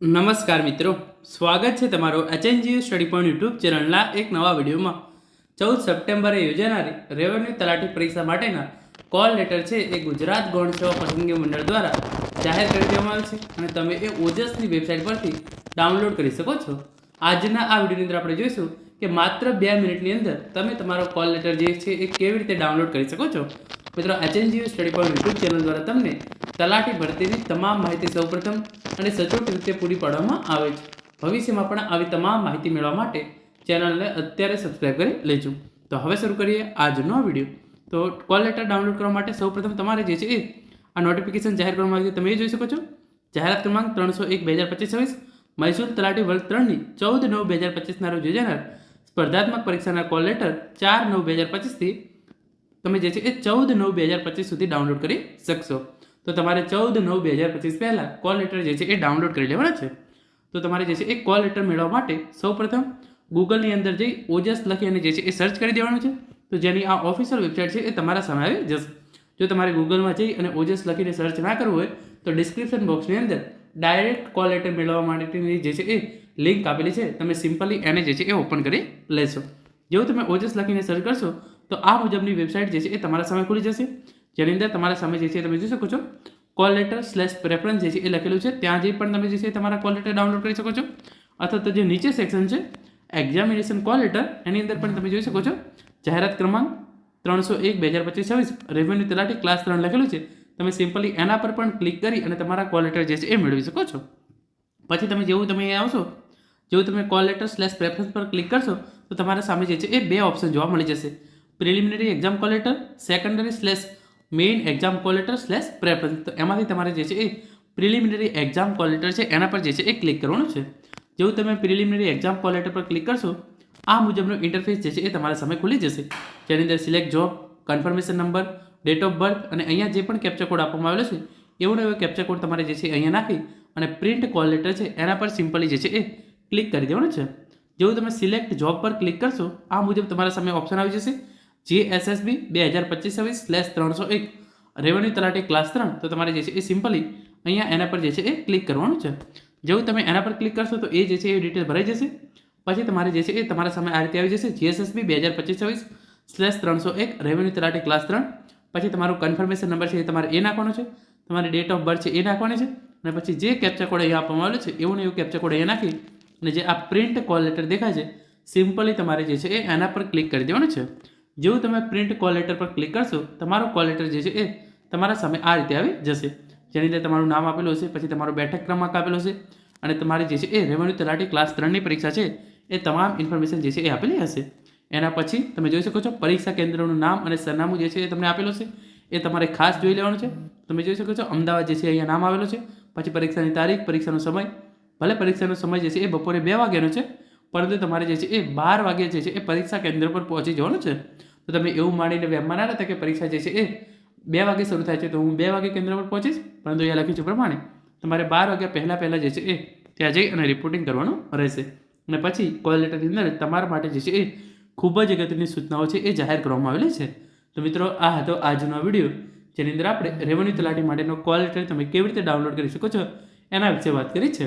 નમસ્કાર મિત્રો. સ્વાગત છે તમારો એચએનજીઓ સ્ટડી પોઈન્ટ યુટ્યુબ ચેનલના એક નવા વિડીયોમાં. ચૌદ સપ્ટેમ્બરે યોજાનારી રેવન્યુ તલાટી પરીક્ષા માટેના કોલ લેટર છે એ ગુજરાત ગૌણ સેવા પસંદગી મંડળ દ્વારા જાહેર કરી દેવામાં આવે છે અને તમે એ ઓજસની વેબસાઇટ પરથી ડાઉનલોડ કરી શકો છો. આજના આ વિડીયોની અંદર આપણે જોઈશું કે માત્ર બે મિનિટની અંદર તમે તમારો કોલ લેટર જે છે એ કેવી રીતે ડાઉનલોડ કરી શકો છો. મિત્રો HNGO study point YouTube channel દ્વારા તમને તલાટી ભરતીની તમામ માહિતી સૌપ્રથમ અને સચોટ રીતે પૂરી પાડવામાં આવે છે. ભવિષ્યમાં પણ આવી તમામ માહિતી મેળવવા માટે ચેનલને અત્યારે સબસ્ક્રાઈબ કરી લેજો. તો હવે શરૂ કરીએ આજનો વીડિયો. તો કોલ લેટર ડાઉનલોડ કરવા માટે સૌપ્રથમ તમારે જે છે એ આ નોટિફિકેશન જાહેર કરવામાં આવી છે તમે એ જોઈ શકો છો. જાહેરાત ક્રમાંક ત્રણસો એક બે હજાર પચીસ છવ્વીસ મૈસૂર તલાટી વર્ગ ત્રણની ચૌદ નવ બે હજાર પચીસના રોજ યોજાનાર સ્પર્ધાત્મક પરીક્ષાના કોલ લેટર ચાર નવ બે હજાર પચીસથી તમે જે છે એ ચૌદ નવ બે હજાર પચીસ સુધી ડાઉનલોડ કરી શકશો. તો તમારે ચૌદ નવ બે હજાર પચીસ પહેલાં કોલ લેટર જે છે એ ડાઉનલોડ કરી લેવાના છે. તો તમારે જે છે એ કોલ લેટર મેળવવા માટે સૌપ્રથમ ગૂગલની અંદર જઈ ઓજસ લખી અને જે છે એ સર્ચ કરી દેવાનું છે. તો જેની આ ઓફિશિયલ વેબસાઇટ છે એ તમારા સામે આવી જશે. જો તમારે ગૂગલમાં જઈ અને ઓજસ લખીને સર્ચ ના કરવું હોય, તો ડિસ્ક્રિપ્શન બોક્સની અંદર ડાયરેક્ટ કોલ લેટર મેળવવા માટેની જે છે એ લિંક આપેલી છે. તમે સિમ્પલી એને જે છે એ ઓપન કરી લેશો. જેવું તમે ઓજસ લખીને સર્ચ કરશો, તો આ મુજબની વેબસાઇટ જે છે એ તમારા સામે ખુલી જશે. જેની અંદર તમારા સામે જે છે તમે જોઈ શકો છો. કોલ લેટર સ્લેશ પ્રેફરન્સ જે છે એ લખેલું છે. ત્યાં જઈ પણ તમે જે છે તમારા કોલ લેટર ડાઉનલોડ કરી શકો છો. અથવા તો જે નીચે સેક્શન છે એક્ઝામિનેશન કોલ લેટર એની અંદર પણ તમે જોઈ શકો છો. જાહેરાત ક્રમાંક ત્રણસો એક બે હજાર પચીસ છવ્વીસ રેવન્યુ તલાટી ક્લાસ ત્રણ લખેલું છે. તમે સિમ્પલી એના પર પણ ક્લિક કરી અને તમારા કોલ લેટર જે છે એ મેળવી શકો છો. પછી તમે જેવું તમે અહીંયા આવશો, જેવું તમે કોલ લેટર સ્લેશ પ્રેફરન્સ પર ક્લિક કરશો, તો તમારા સામે જે છે એ બે ઓપ્શન જોવા મળી જશે. Preliminary exam call letter secondary slash main exam call letter slash preference તો એમાંથી તમારે જે છે એ પ્રિલિમિનરી એક્ઝામ કોલેટર છે, એના પર જે છે એ ક્લિક કરવાનું છે. જેવું તમે પ્રિલિમિનરી એક્ઝામ કોલેટર પર ક્લિક કરશો, આ મુજબનો ઇન્ટરફેસ જે છે એ તમારા સામે ખુલી જશે. જેની અંદર select job confirmation number date of birth અને અહીંયા જે પણ કેપ્ચર કોડ આપવામાં આવેલો છે એવો એવો કેપ્ચર કોડ તમારે જે છે અહીંયા નાખી અને પ્રિન્ટ કોલ લેટર છે, એના પર સિમ્પલી જે છે એ ક્લિક કરી દેવાનું છે. જેવું તમે સિલેક્ટ જોબ પર ક્લિક કરશો, આ મુજબ તમારા સામે ઓપ્શન આવી જશે. જે એસએસબી બે હજાર પચીસ છવ્વીસ સ્લેશ ત્રણસો એક. રેવન્યુ તલાટી ક્લાસ ત્રણ. તો તમારે જે છે એ સિમ્પલી અહીંયા એના પર જે છે એ ક્લિક કરવાનું છે. જેવું તમે એના પર ક્લિક કરશો તો એ જે છે એ ડિટેલ ભરાઈ જશે. પછી તમારે જે છે એ તમારા સામે આ રીતે આવી જશે. જીએસએસબી બે હજાર પચીસ છવ્વીસ સ્લેશ ત્રણસો એક. રેવન્યુ તલાટી ક્લાસ ત્રણ. પછી તમારું કન્ફર્મેશન નંબર છે એ તમારે એ નાખવાનો છે. તમારી ડેટ ઓફ બર્થ છે એ નાખવાની છે. અને પછી જે કેપ્ચર કોડ અહીંયા આપવામાં આવેલો છે, એવું ને એવું કેપ્ચર કોડ અહીંયા નાખી અને જે આ પ્રિન્ટ કોલ લેટર દેખાય છે સિમ્પલી તમારે જે છે એ એના પર ક્લિક કરી દેવાનું છે. જેવું તમે પ્રિન્ટ કોલ લેટર પર ક્લિક કરશો, તમારો કોલ લેટર જે છે એ તમારા સામે આ રીતે આવી જશે. જેની અંદર તમારું નામ આપેલું હશે, પછી તમારો બેઠક ક્રમાંક આપેલો હશે, અને તમારી જે છે એ રેવન્યુ તલાટી ક્લાસ ત્રણની પરીક્ષા છે, એ તમામ ઇન્ફોર્મેશન જે છે એ આપેલી હશે. એના પછી તમે જોઈ શકો છો, પરીક્ષા કેન્દ્રનું નામ અને સરનામું જે છે એ તમને આપેલું છે એ તમારે ખાસ જોઈ લેવાનું છે. તમે જોઈ શકો છો, અમદાવાદ જે છે અહીંયા નામ આવેલું છે. પછી પરીક્ષાની તારીખ, પરીક્ષાનો સમય. ભલે પરીક્ષાનો સમય જે છે એ બપોરે બે વાગ્યાનો છે પરંતુ તમારે જે છે એ બાર વાગે જે છે એ પરીક્ષા કેન્દ્ર પર પહોંચી જવાનું છે. તો તમે એવું માનીને વેબમાં ના રહેતા કે પરીક્ષા જે છે એ બે વાગે શરૂ થાય છે તો હું બે વાગે કેન્દ્ર પર પહોંચીશ, પરંતુ અહીંયા લખ્યું છે પ્રમાણે. તમારે બાર વાગ્યા પહેલાં પહેલાં જે છે એ ત્યાં જઈ અને રિપોર્ટિંગ કરવાનું રહેશે. અને પછી કોલ લેટરની અંદર તમારા માટે જે છે એ ખૂબ જ અગત્યની સૂચનાઓ છે એ જાહેર કરવામાં આવેલી છે. તો મિત્રો, આ હતો આજનો વીડિયો. જેની અંદર આપણે રેવન્યુ તલાટી માટેનો કોલ લેટર તમે કેવી રીતે ડાઉનલોડ કરી શકો છો એના વિશે વાત કરી છે.